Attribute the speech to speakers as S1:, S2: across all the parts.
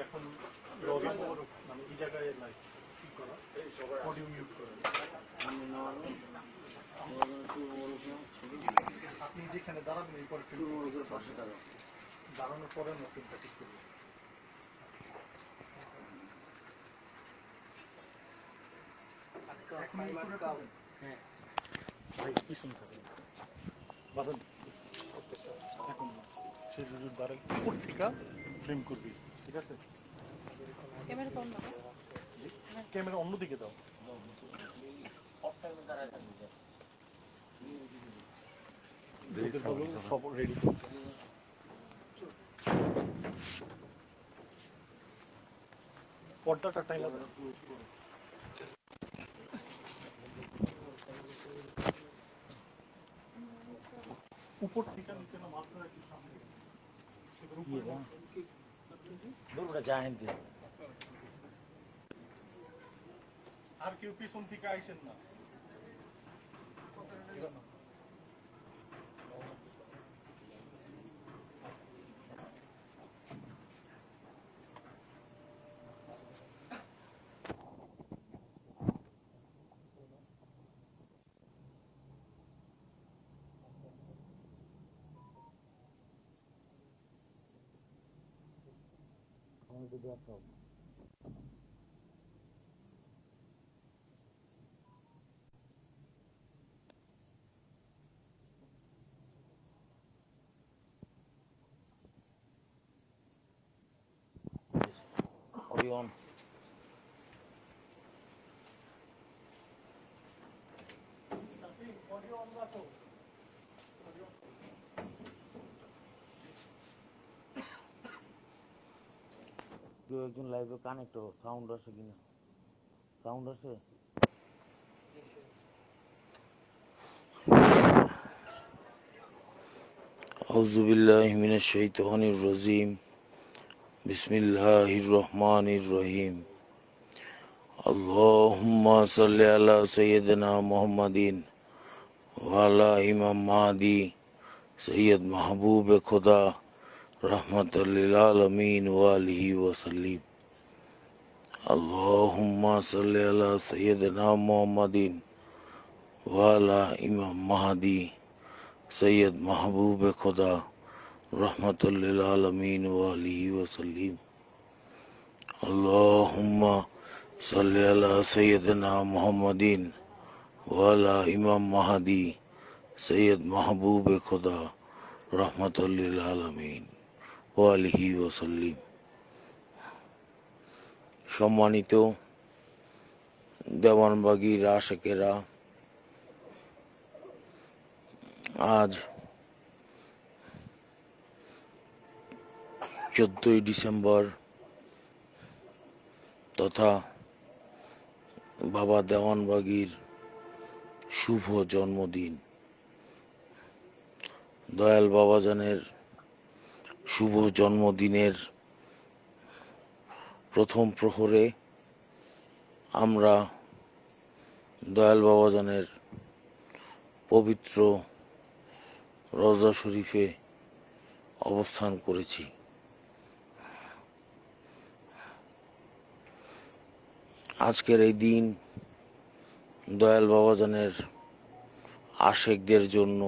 S1: এখন মানে আপনি যেখানে দাঁড়াবেন এই পরে দাঁড়ানোর পরে নতুনটা ঠিক করবেন। করবেন? ভাই পিছন দাঁড়ায় উপর থেকে ফ্রেম করবি ঠিক আছে
S2: ক্যামেরা
S1: অন্যদিকে দাও সব রেডি পর্দাটা টাইলা উপর থেকে নিচে না মাত্র একটু সামনে এবার উপরে
S3: দূরটা যায় দিয়ে
S1: আর কেউ পিছন থেকে আইসেন না Only the
S3: death. On. What Are you want to কেউ একজন লাইভে কানেক্ট সাউন্ড আসে কিনা সাউন্ড আসে أعوذ بالله من الشيطان الرجيم بسم الله الرحمن الرحيم اللهم صل على سيدنا محمد وعلى إمام مهدي سيد محبوب خدا رحمة للعالمين وآله وسلم. اللهم صل على سيدنا محمد وعلى إمام مهدي. سيد محبوب خدا رحمة للعالمين وآله وسلم. اللهم صل على سيدنا محمد وعلى إمام مهدي. سيد محبوب خدا رحمة للعالمين. ওয়ালিহি ওসল্লিম সম্মানিত দেওয়ানবাগী রাশেকেরা, আজ চোদ্দই ডিসেম্বর তথা বাবা দেওয়ানবাগির শুভ জন্মদিন। দয়াল বাবাজানের শুভ জন্মদিনের প্রথম প্রহরে আমরা দয়াল বাবাজানের পবিত্র রজা শরীফে অবস্থান করেছি। আজকের এই দিন দয়াল বাবাজানের আশেকদের জন্য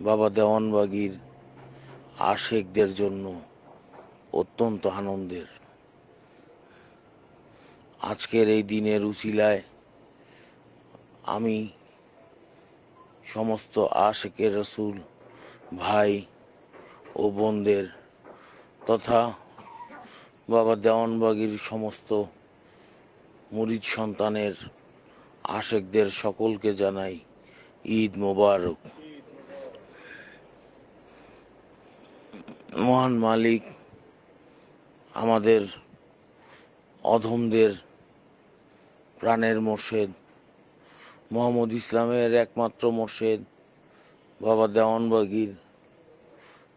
S3: বাবা দেওয়ানবাগির আশেকদের জন্য অত্যন্ত আনন্দের। আজকের এই দিনের উচিলায় আমি সমস্ত আশেকের রসুল, ভাই ও বোনদের তথা বাবা দেওয়ানবাগির সমস্ত মুরিদ সন্তানের আশেকদের সকলকে জানাই ঈদ মোবারক। মহান মালিক আমাদের অধমদের প্রাণের মোর্শেদ, মোহাম্মদ ইসলামের একমাত্র মোর্শেদ, বাবা দেওয়ানবাগির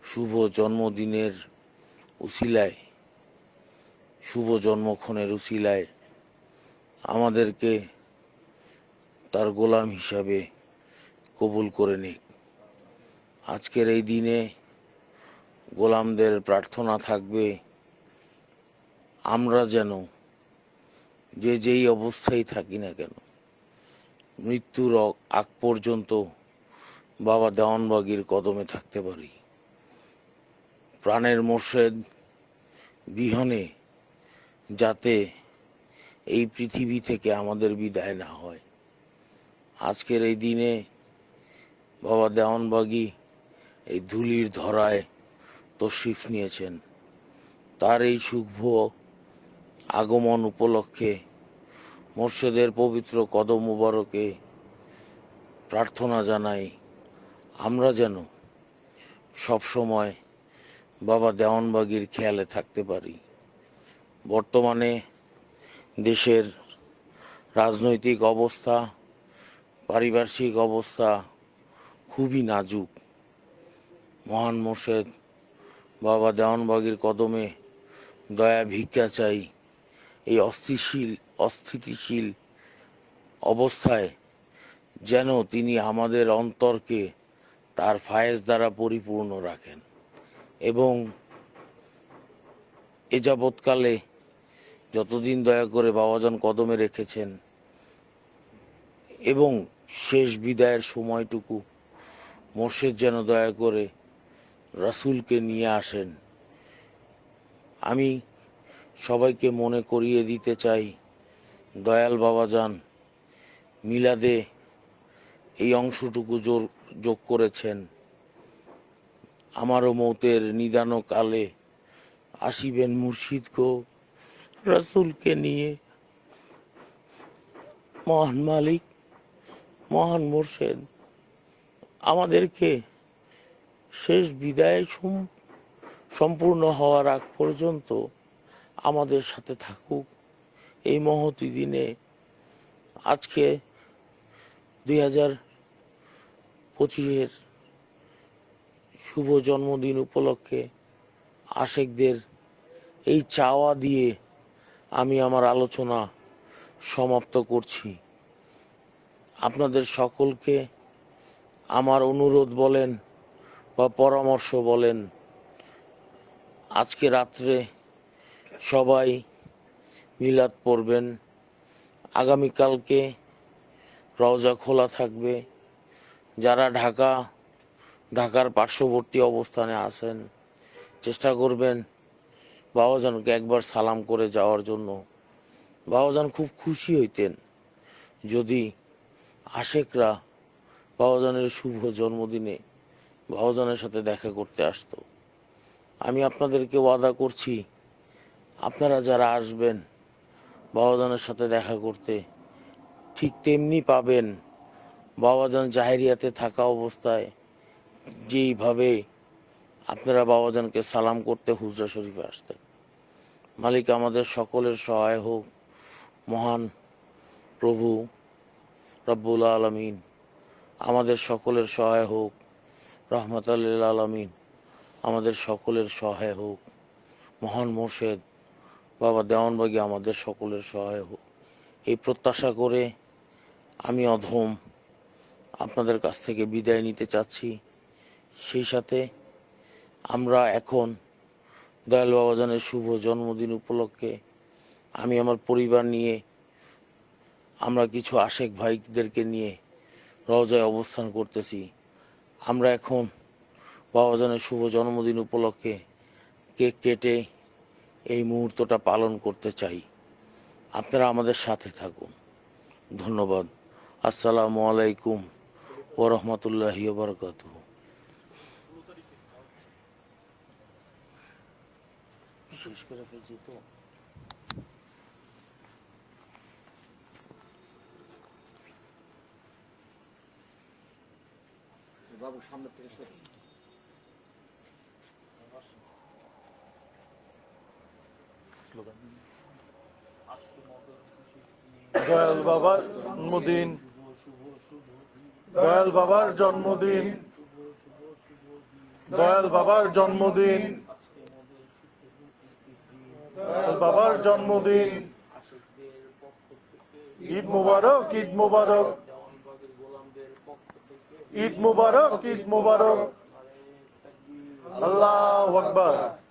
S3: শুভ জন্মদিনের উসিলায়, শুভ জন্মক্ষণের উসিলায় আমাদেরকে তার গোলাম হিসাবে কবুল করে নিক। আজকের এই দিনে গোলামদের প্রার্থনা থাকবে, আমরা যেন যে যেই অবস্থায় থাকি না কেন, মৃত্যুর আগ পর্যন্ত বাবা দেওয়ানবাগির কদমে থাকতে পারি। প্রাণের মোর্শেদ বিহনে যাতে এই পৃথিবী থেকে আমাদের বিদায় না হয়। আজকের এই দিনে বাবা দেওয়ানবাগি এই ধুলির ধরায় তশরিফ নিয়েছেন। তার এই শুভ আগমন উপলক্ষে মোর্শেদের পবিত্র কদম মুবারকে প্রার্থনা জানাই, আমরা যেন সবসময় বাবা দেওয়ানবাগির খেয়ালে থাকতে পারি। বর্তমানে দেশের রাজনৈতিক অবস্থা, পারিপার্শ্বিক অবস্থা খুবই নাজুক। মহান মোর্শেদ বাবা দেওয়ানবাগির কদমে দয়া ভিক্ষা চাই। এই অস্থিশীল, অস্থিতিশীল অবস্থায় যেন তিনি আমাদের অন্তরকে তার ফায়েজ দ্বারা পরিপূর্ণ রাখেন এবং এ যাবৎকালে যতদিন দয়া করে বাবাজন কদমে রেখেছেন এবং শেষ বিদায়ের সময়টুকু মোর্শেদ যেন দয়া করে রাসূলকে নিয়ে আসেন। আমি সবাইকে মনে করিয়ে দিতে চাই, দয়াল বাবা যান, মিলাদে এই অংশটুকু জোর, যোগ করেছেন। আমারও মৌতের নিদান কালে আসিবেন মুর্শিদ গো, রাসূলকে নিয়ে। মহান মালিক, মহান মোর্শেদ, আমাদেরকে শেষ বিদায় সম- সম্পূর্ণ হওয়ার আগ পর্যন্ত আমাদের সাথে থাকুক। এই মহতি দিনে আজকে দুই হাজার পঁচিশের শুভ জন্মদিন উপলক্ষে আশেকদের এই চাওয়া দিয়ে আমি আমার আলোচনা সমাপ্ত করছি। আপনাদের সকলকে আমার অনুরোধ বলেন বা পরামর্শ বলেন, আজকে রাত্রে সবাই মিলাদ পড়বেন। আগামীকালকে রওজা খোলা থাকবে। যারা ঢাকা, ঢাকার পার্শ্ববর্তী অবস্থানে আছেন, চেষ্টা করবেন বাবাজানকে একবার সালাম করে যাওয়ার জন্য। বাবাজান খুব খুশি হইতেন। যদি আশেকরা বাবাজানের শুভ জন্মদিনে বাবাজানের সাথে দেখা করতে আসতো। আমি আপনাদেরকে ওয়াদা করছি, আপনারা যারা আসবেন বাবাজানের সাথে দেখা করতে, ঠিক তেমনি পাবেন বাবাজান জাহেরিয়াতে থাকা অবস্থায়, যেইভাবে আপনারা বাবাজানকে সালাম করতে হুজরা শরীফে আসতেন। মালিক আমাদের সকলের সহায় হোক, মহান প্রভু, রব্বুল আলমিন, আমাদের সকলের সহায় হোক। রহমত আলমিন, আমাদের সকলের সহায় হোক। মহান মোর্শেদ, বাবা দেওয়ানবাগি আমাদের সকলের সহায় হোক। এই প্রত্যাশা করে আমি অধম আপনাদের কাছ থেকে বিদায় নিতে চাচ্ছি। সেই সাথে আমরা এখন দয়াল বাবাজানের শুভ জন্মদিন উপলক্ষে আমি আমার পরিবার নিয়ে, আমরা কিছু আশেক ভাইদেরকে নিয়ে রজায় অবস্থান করতেছি। আমরা এখন বাবাজানের শুভ জন্মদিন উপলক্ষে কেক কেটে এই মুহূর্তটা পালন করতে চাই। আপনারা আমাদের সাথে থাকুন। ধন্যবাদ। আসসালামু আলাইকুম ওরহমতুল্লাহি বারকাত শেষ করে ফেলছি তো।
S1: বাবু, সামনে থেকে সরে। দয়াল বাবার জন্মদিন। দয়াল বাবার জন্মদিন। দয়াল বাবার জন্মদিন। দয়াল বাবার জন্মদিন। ঈদ মুবারক ঈদ মুবারক। ঈদ মুবারক ঈদ মুবারক। আল্লাহ আকবার।